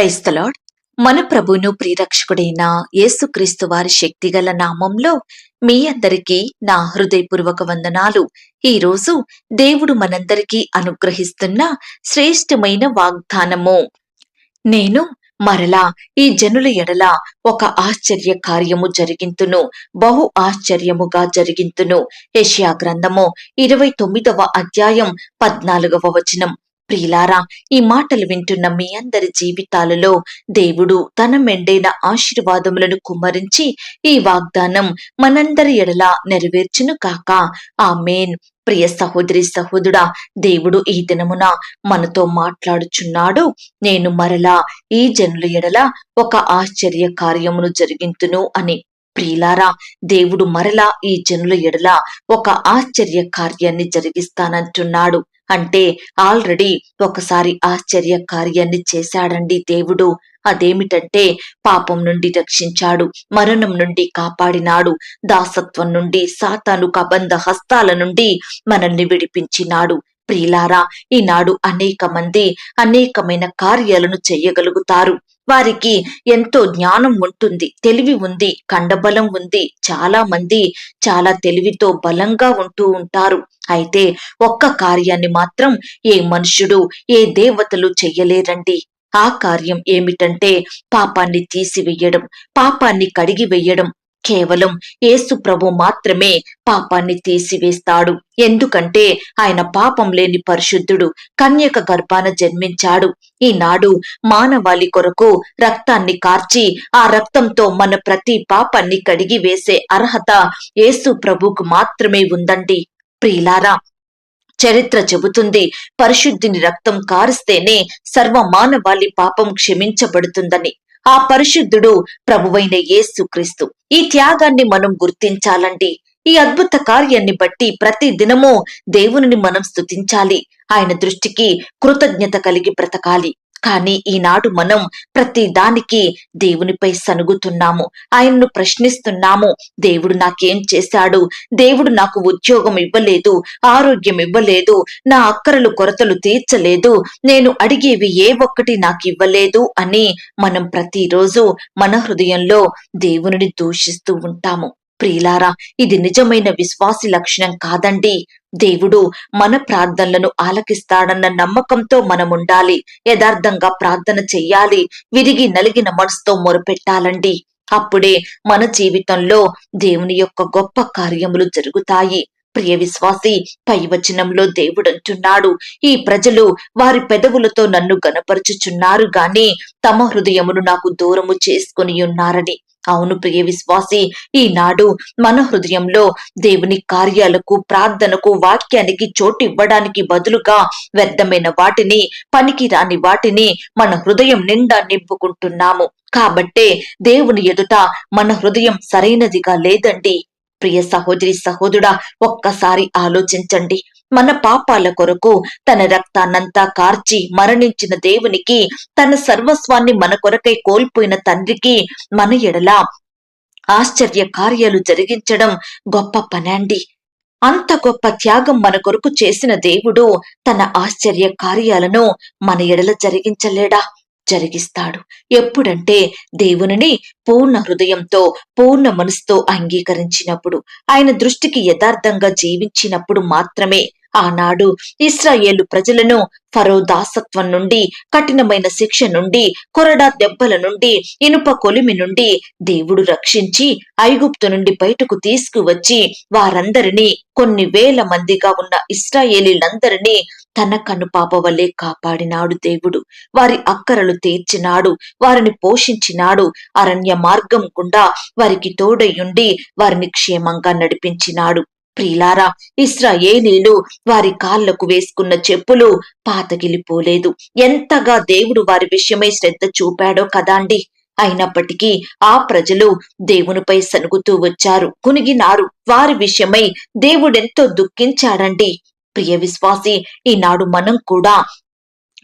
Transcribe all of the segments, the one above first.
క్రైస్తలాడ్ మన ప్రభును ప్రియరక్షకుడైన యేసుక్రీస్తు వారి శక్తిగల నామంలో మీ అందరికీ నా హృదయపూర్వక వందనాలు. ఈ రోజు దేవుడు మనందరికీ అనుగ్రహిస్తున్న శ్రేష్టమైన వాగ్దానము. నేను మరలా ఈ జనుల ఎడల ఒక ఆశ్చర్య కార్యము జరిగింతును. బహు ఆశ్చర్యముగా జరిగింతును. ఏషియా గ్రంథము ఇరవై తొమ్మిదవ అధ్యాయం పద్నాలుగవ వచనం. ప్రియులారా ఈ మాటలు వింటున్న మీ అందరి జీవితాలలో దేవుడు తన మెండైన ఆశీర్వాదములను కుమ్మరించి ఈ వాగ్దానం మనందరి ఎడల నెరవేర్చును కాక ఆమేన్. ప్రియ సహోదరి సహోదరుడా దేవుడు ఈ దినమున మనతో మాట్లాడుచున్నాడు. నేను మరలా ఈ జనుల ఎడల ఒక ఆశ్చర్య కార్యమును జరిగింతును అని ప్రియులారా దేవుడు మరలా ఈ జనుల ఎడల ఒక ఆశ్చర్య కార్యాన్ని జరిగిస్తానంటున్నాడు. అంటే ఆల్రెడీ ఒకసారి ఆశ్చర్య కార్యాన్ని చేశాడండి దేవుడు. అదేమిటంటే పాపం నుండి రక్షించాడు మరణం నుండి కాపాడినాడు దాసత్వం నుండి సాతాను కబంధ హస్తాల నుండి మనల్ని విడిపించినాడు. ప్రియులారా ఈనాడు అనేక మంది అనేకమైన కార్యాలను చేయగలుగుతారు. వారికి ఎంతో జ్ఞానం ఉంటుంది తెలివి ఉంది కండబలం ఉంది. చాలా మంది చాలా తెలివితో బలంగా ఉంటూ ఉంటారు. అయితే ఒక్క కార్యాన్ని మాత్రం ఏ మనుషుడు ఏ దేవతలు చెయ్యలేరండి. ఆ కార్యం ఏమిటంటే పాపాన్ని తీసివేయడం పాపాన్ని కడిగి వేయడం కేవలం యేసు ప్రభు మాత్రమే పాపాన్ని తీసివేస్తాడు. ఎందుకంటే ఆయన పాపం లేని పరిశుద్ధుడు కన్యక గర్భాన జన్మించాడు. ఈనాడు మానవాళి కొరకు రక్తాన్ని కార్చి ఆ రక్తంతో మన ప్రతి పాపాన్ని కడిగి వేసే అర్హత యేసు ప్రభుకు మాత్రమే ఉందండి. ప్రియులారా చరిత్ర చెబుతుంది పరిశుద్ధిని రక్తం కారిస్తేనే సర్వ మానవాళి పాపం క్షమించబడుతుందని. ఆ పరిశుద్ధుడు ప్రభువైన యేసుక్రీస్తు ఈ త్యాగాన్ని మనం గుర్తించాలండి. ఈ అద్భుత కార్యాన్ని బట్టి ప్రతి దినము దేవుని మనం స్తుతించాలి. ఆయన దృష్టికి కృతజ్ఞత కలిగి బ్రతకాలి. కానీ ఈనాడు మనం ప్రతి దానికి దేవునిపై సనుగుతున్నాము ఆయన్ను ప్రశ్నిస్తున్నాము. దేవుడు నాకేం చేశాడు? దేవుడు నాకు ఉద్యోగం ఇవ్వలేదు ఆరోగ్యం ఇవ్వలేదు నా అక్కరలు కొరతలు తీర్చలేదు నేను అడిగేవి ఏ ఒక్కటి నాకు ఇవ్వలేదు అని మనం ప్రతిరోజు మన హృదయంలో దేవునిని దూషిస్తూ ఉంటాము. ప్రియులారా ఇది నిజమైన విశ్వాసి లక్షణం కాదండి. దేవుడు మన ప్రార్థనలను ఆలకిస్తాడన్న నమ్మకంతో మనం ఉండాలి యథార్థంగా ప్రార్థన చెయ్యాలి. విరిగి నలిగిన మనసుతో మొరపెట్టాలండి. అప్పుడే మన జీవితంలో దేవుని యొక్క గొప్ప కార్యములు జరుగుతాయి. ప్రియ విశ్వాసి పై వచనంలో దేవుడంటున్నాడు. ఈ ప్రజలు వారి పెదవులతో నన్ను గనపరుచుచున్నారు గాని తమ హృదయమును నాకు దూరము చేసుకుని ఉన్నారని. అవును ప్రియ విశ్వాసి ఈనాడు మన హృదయంలో దేవుని కార్యాలకు ప్రార్థనకు వాక్యానికి చోటు ఇవ్వడానికి బదులుగా వ్యర్థమైన వాటిని పనికి రాని వాటిని మన హృదయం నిండా నింపుకుంటున్నాము. కాబట్టే దేవుని ఎదుట మన హృదయం సరైనదిగా లేదండి. ప్రియ సహోదరి సహోదరుడా ఒక్కసారి ఆలోచించండి. మన పాపాల కొరకు తన రక్తాన్నంతా కార్చి మరణించిన దేవునికి తన సర్వస్వాన్ని మన కొరకై కోల్పోయిన తండ్రికి మన ఎడల ఆశ్చర్య కార్యాలు జరిగించడం గొప్ప పనండి. అంత గొప్ప త్యాగం మన కొరకు చేసిన దేవుడు తన ఆశ్చర్య కార్యాలను మన ఎడల జరిగించలేడా? జరిగిస్తాడు. ఎప్పుడంటే దేవునిని పూర్ణ హృదయంతో పూర్ణ మనసుతో అంగీకరించినప్పుడు ఆయన దృష్టికి యథార్థంగా జీవించినప్పుడు మాత్రమే ఆనాడు ఇస్రాయేలు ప్రజలను ఫరో దాసత్వం నుండి కఠినమైన శిక్ష నుండి కొరడా దెబ్బల నుండి ఇనుప కొలిమి నుండి దేవుడు రక్షించి ఐగుప్తు నుండి బయటకు తీసుకువచ్చి వారందరినీ కొన్ని వేల మందిగా ఉన్న ఇస్రాయేలీలందరినీ తన కనుపాప వలె కాపాడినాడు దేవుడు. వారి అక్కరలు తీర్చినాడు వారిని పోషించినాడు అరణ్య మార్గం గుండా వారికి తోడయుండి వారిని క్షేమంగా నడిపించినాడు. ప్రియులారా ఇస్రాయేలీలు వారి కాళ్ళకు వేసుకున్న చెప్పులు పాతగిలిపోలేదు. ఎంతగా దేవుడు వారి విషయమై శ్రద్ధ చూపాడో కదాండి అయినప్పటికీ ఆ ప్రజలు దేవునిపై సనుగుతూ వచ్చారు కునిగినారు. వారి విషయమై దేవుడెంతో దుఃఖించాడండి. ప్రియ విశ్వాసి ఈనాడు మనం కూడా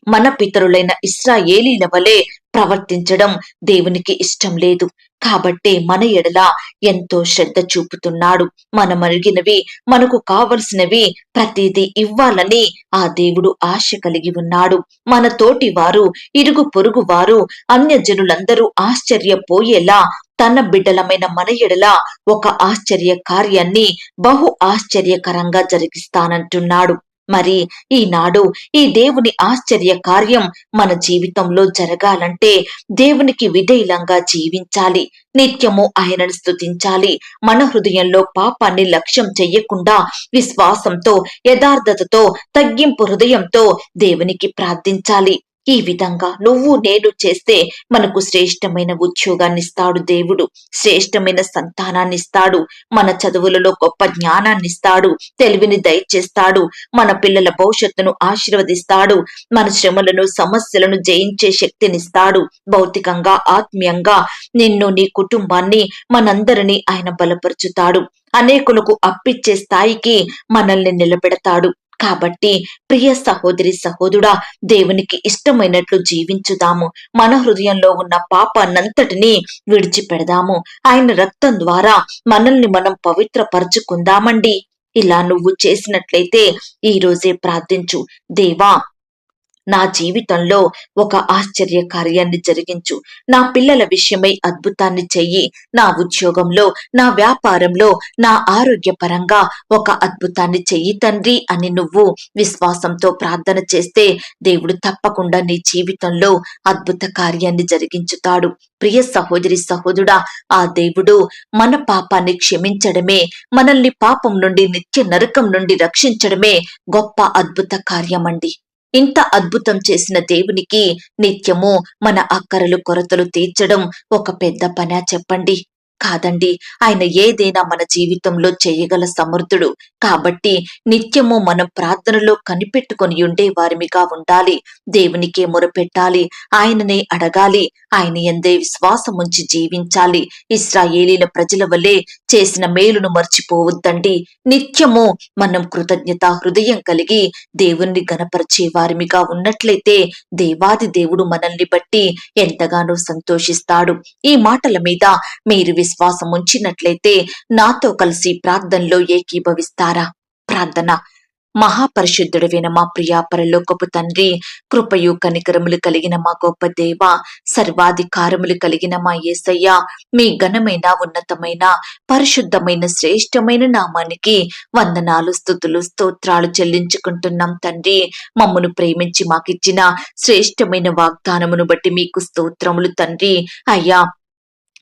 మన పితరులైన ఇస్రాయేలీల వలె ప్రవర్తించడం దేవునికి ఇష్టం లేదు. కాబట్టే మన ఎడల ఎంతో శ్రద్ధ చూపుతున్నాడు. మనం అడిగినవి మనకు కావలసినవి ప్రతిదీ ఇవ్వాలని ఆ దేవుడు ఆశ కలిగి ఉన్నాడు. మన తోటి వారు ఇరుగు పొరుగు వారు అన్యజనులందరూ ఆశ్చర్యపోయేలా తన బిడ్డలమైన మన ఎడల ఒక ఆశ్చర్య కార్యాన్ని బహు ఆశ్చర్యకరంగా జరిగిస్తానంటున్నాడు. మరి ఈనాడు ఈ దేవుని ఆశ్చర్య కార్యం మన జీవితంలో జరగాలంటే దేవునికి విధేయులంగా జీవించాలి. నిత్యము ఆయనను స్తుతించాలి. మన హృదయంలో పాపాన్ని లక్ష్యం చెయ్యకుండా విశ్వాసంతో యథార్థతతో తగ్గింపు హృదయంతో దేవునికి ప్రార్థించాలి. ఈ విధంగా నువ్వు నేను చేస్తే మనకు శ్రేష్టమైన ఉద్యోగాన్ని ఇస్తాడు దేవుడు. శ్రేష్టమైన సంతానాన్ని ఇస్తాడు మన చదువులలో గొప్ప జ్ఞానాన్ని ఇస్తాడు తెలివిని దయచేస్తాడు. మన పిల్లల భవిష్యత్తును ఆశీర్వదిస్తాడు. మన శ్రమలను సమస్యలను జయించే శక్తినిస్తాడు. భౌతికంగా ఆత్మీయంగా నిన్ను నీ కుటుంబాన్ని మనందరినీ ఆయన బలపరుచుతాడు. అనేకులకు అప్పిచ్చే స్థాయికి మనల్ని నిలబెడతాడు. కాబట్టి ప్రియ సహోదరి సహోదుడా దేవునికి ఇష్టమైనట్లు జీవించుదాము. మన హృదయంలో ఉన్న పాపాన్నంతటినీ విడిచిపెడదాము. ఆయన రక్తం ద్వారా మనల్ని మనం పవిత్రపరచుకుందామండి. ఇలా నువ్వు చేసినట్లయితే ఈ రోజే ప్రార్థించు. దేవా నా జీవితంలో ఒక ఆశ్చర్య కార్యాన్ని జరిగించు. నా పిల్లల విషయమై అద్భుతాన్ని చెయ్యి. నా ఉద్యోగంలో నా వ్యాపారంలో నా ఆరోగ్యపరంగా ఒక అద్భుతాన్ని చెయ్యి తండ్రి అని నువ్వు విశ్వాసంతో ప్రార్థన చేస్తే దేవుడు తప్పకుండా నీ జీవితంలో అద్భుత కార్యాన్ని జరిగించుతాడు. ప్రియ సహోదరి సహోదరుడా ఆ దేవుడు మన పాపాన్ని క్షమించడమే మనల్ని పాపం నుండి నిత్య నరకం నుండి రక్షించడమే గొప్ప అద్భుత కార్యమండి. ఇంత అద్భుతం చేసిన దేవునికి నిత్యము మన అక్కరలు కొరతలు తీర్చడం ఒక పెద్ద పనా చెప్పండి. కాదండి ఆయన ఏదైనా మన జీవితంలో చేయగల సమర్థుడు. కాబట్టి నిత్యము మనం ప్రార్థనలో కనిపెట్టుకొని ఉండే వారిమిగా ఉండాలి. దేవునికే మొరపెట్టాలి. ఆయననే అడగాలి. ఆయన ఎందే విశ్వాసం ఉంచి జీవించాలి. ఇస్రాయేలీల ప్రజల వల్లే చేసిన మేలును మర్చిపోవద్దండి. నిత్యము మనం కృతజ్ఞత హృదయం కలిగి దేవుణ్ణి గనపరిచే వారిమిగా ఉన్నట్లయితే దేవాది దేవుడు మనల్ని బట్టి ఎంతగానో సంతోషిస్తాడు. ఈ మాటల మీద మీరు విశ్వాసం ఉంచినట్లయితే నాతో కలిసి ప్రార్థనలో ఏకీభవిస్తారా? ప్రార్థన. మహాపరిశుద్ధుడైన మా ప్రియా పరలోకపు తండ్రి కృపయు కనికరములు కలిగిన మా గొప్ప దేవ సర్వాధికారములు కలిగిన మా యేసయ్య మీ ఘనమైన ఉన్నతమైన పరిశుద్ధమైన శ్రేష్టమైన నామానికి వందనాలు స్థుతులు స్తోత్రాలు చెల్లించుకుంటున్నాం తండ్రి. మమ్మను ప్రేమించి మాకిచ్చిన శ్రేష్టమైన వాగ్దానమును బట్టి మీకు స్తోత్రములు తండ్రి. అయ్యా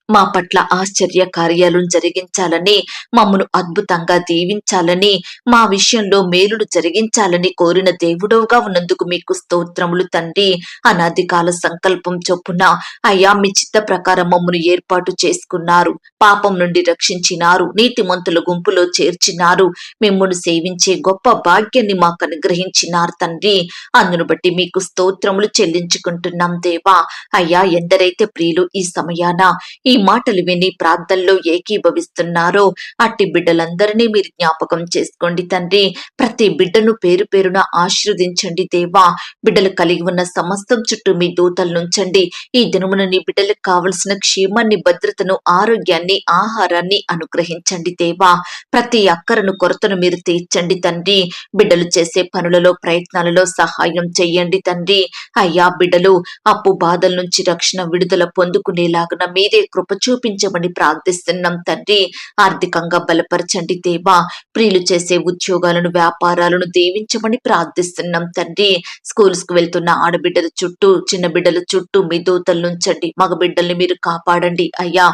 మా పట్ల ఆశ్చర్య కార్యాలను జరిగించాలని మమ్మను అద్భుతంగా దీవించాలని మా విషయంలో మేలును జరిగించాలని కోరిన దేవుడవుగా ఉన్నందుకు మీకు స్తోత్రములు తండ్రి. అనాది కాల సంకల్పం చొప్పున అయ్యా మీ చిత్త ప్రకారం మమ్మను ఏర్పాటు చేసుకున్నారు. పాపం నుండి రక్షించినారు. నీతిమంతుల గుంపులో చేర్చినారు. మిమ్మల్ని సేవించే గొప్ప భాగ్యాన్ని మాకు అనుగ్రహించినారు తండ్రి. అందును బట్టి మీకు స్తోత్రములు చెల్లించుకుంటున్నాం దేవా. అయ్యా ఎందరైతే ప్రియులు ఈ సమయాన ఈ ఈ మాటలు విని ప్రార్థనలో ఏకీభవిస్తున్నారో అట్టి బిడ్డలందరినీ మీరు జ్ఞాపకం చేసుకోండి తండ్రి. ప్రతి బిడ్డను పేరు పేరున ఆశీర్వదించండి దేవా. బిడ్డలు కలిగి ఉన్న సమస్తం చుట్టూ మీ దూతలు నుంచండి ఈ దినమున నీ బిడ్డలకు కావలసిన క్షేమాన్ని భద్రతను ఆరోగ్యాన్ని ఆహారాన్ని అనుగ్రహించండి దేవా. ప్రతి అక్కరను కొరతను మీరు తీర్చండి తండ్రి. బిడ్డలు చేసే పనులలో ప్రయత్నాలలో సహాయం చెయ్యండి తండ్రి. అయ్యా బిడ్డలు అప్పు బాధల నుంచి రక్షణ విడుదల పొందుకునేలాగున మీరే కృప చూపించమని ప్రార్థిస్తున్నాం తండ్రి. ఆర్థికంగా బలపరచండి దేవా. ప్రియులు చేసే ఉద్యోగాలను వ్యాపారాలను దీవించమని ప్రార్థిస్తున్నాం తండ్రి. స్కూల్స్కు వెళ్తున్న ఆడబిడ్డల చుట్టూ చిన్న బిడ్డల చుట్టూ మీ దూతలు నుంచండి. మగ బిడ్డల్ని మీరు కాపాడండి అయ్యా.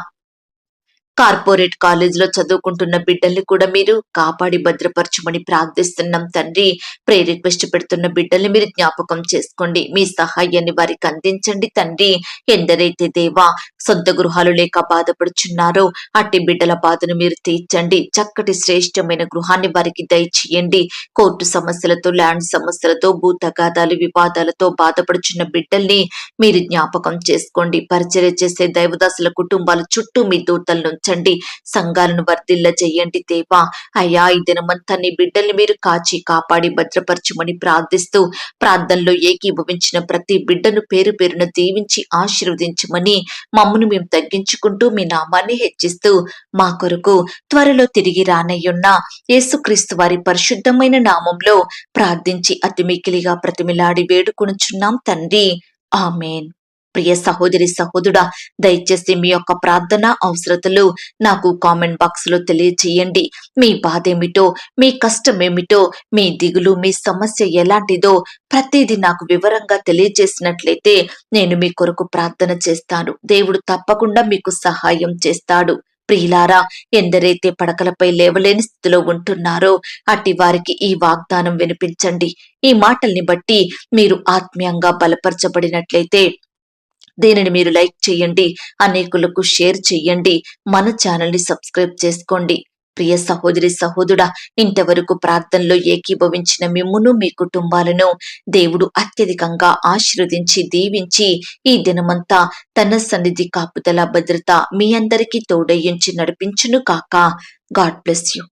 కార్పొరేట్ కాలేజీలో చదువుకుంటున్న బిడ్డల్ని కూడా మీరు కాపాడి భద్రపరచమని ప్రార్థిస్తున్నాం తండ్రి. ప్రే రిక్వెస్ట్ పెడుతున్న బిడ్డల్ని మీరు జ్ఞాపకం చేసుకోండి. మీ సహాయాన్ని వారికి అందించండి తండ్రి. ఎందరైతే దేవా సొంత గృహాలు లేక బాధపడుచున్నారో అట్టి బిడ్డల బాధను మీరు తీర్చండి. చక్కటి శ్రేష్టమైన గృహాన్ని వారికి దయచేయండి. కోర్టు సమస్యలతో ల్యాండ్ సమస్యలతో భూ తగాదాలు వివాదాలతో బాధపడుచున్న బిడ్డల్ని మీరు జ్ఞాపకం చేసుకోండి. పరిచర్య చేసే దైవదాసుల కుటుంబాల చుట్టూ మీ దూతల నుంచి నడిపించండి సంఘాలను వర్ధిల్ల చేయండి దేవా. అయ్యా ఈ దినమంతా నీ బిడ్డల్ని మీరు కాచి కాపాడి భద్రపరచమని ప్రార్థిస్తూ ప్రార్థనలో ఏకీభవించిన ప్రతి బిడ్డను పేరు పేరున దీవించి ఆశీర్వదించమని మమ్మను మేము తగ్గించుకుంటూ మీ నామాన్ని హెచ్చిస్తూ మా కొరకు త్వరలో తిరిగి రానయ్యున్న యేసుక్రీస్తు వారి పరిశుద్ధమైన నామంలో ప్రార్థించి అతిమికిలిగా ప్రతిమిలాడి వేడుకొనుచున్నాం తండ్రి. ఆమెన్. ప్రియ సహోదరి సహోదరుడా దయచేసి మీ యొక్క ప్రార్థన అవసరతలు నాకు కామెంట్ బాక్స్లో తెలియజేయండి. మీ బాధ ఏమిటో మీ కష్టం ఏమిటో మీ దిగులు మీ సమస్య ఎలాంటిదో ప్రతిదీ నాకు వివరంగా తెలియజేసినట్లయితే నేను మీ కొరకు ప్రార్థన చేస్తాను. దేవుడు తప్పకుండా మీకు సహాయం చేస్తాడు. ప్రియులారా ఎందరైతే పడకలపై లేవలేని స్థితిలో ఉంటున్నారో అట్టి వారికి ఈ వాగ్దానం వినిపించండి. ఈ మాటల్ని బట్టి మీరు ఆత్మీయంగా బలపరచబడినట్లయితే దీనిని మీరు లైక్ చేయండి అనేకులకు షేర్ చేయండి మన ఛానల్ని సబ్స్క్రైబ్ చేసుకోండి. ప్రియ సహోదరి సహోదరుడా ఇంతవరకు ప్రార్థనలో ఏకీభవించిన మిమ్మును మీ కుటుంబాలను దేవుడు అత్యధికంగా ఆశీర్వదించి దీవించి ఈ దినమంతా తన సన్నిధి కాపుదల భద్రత మీ అందరికీ తోడయ్యించి నడిపించును కాక. God bless you.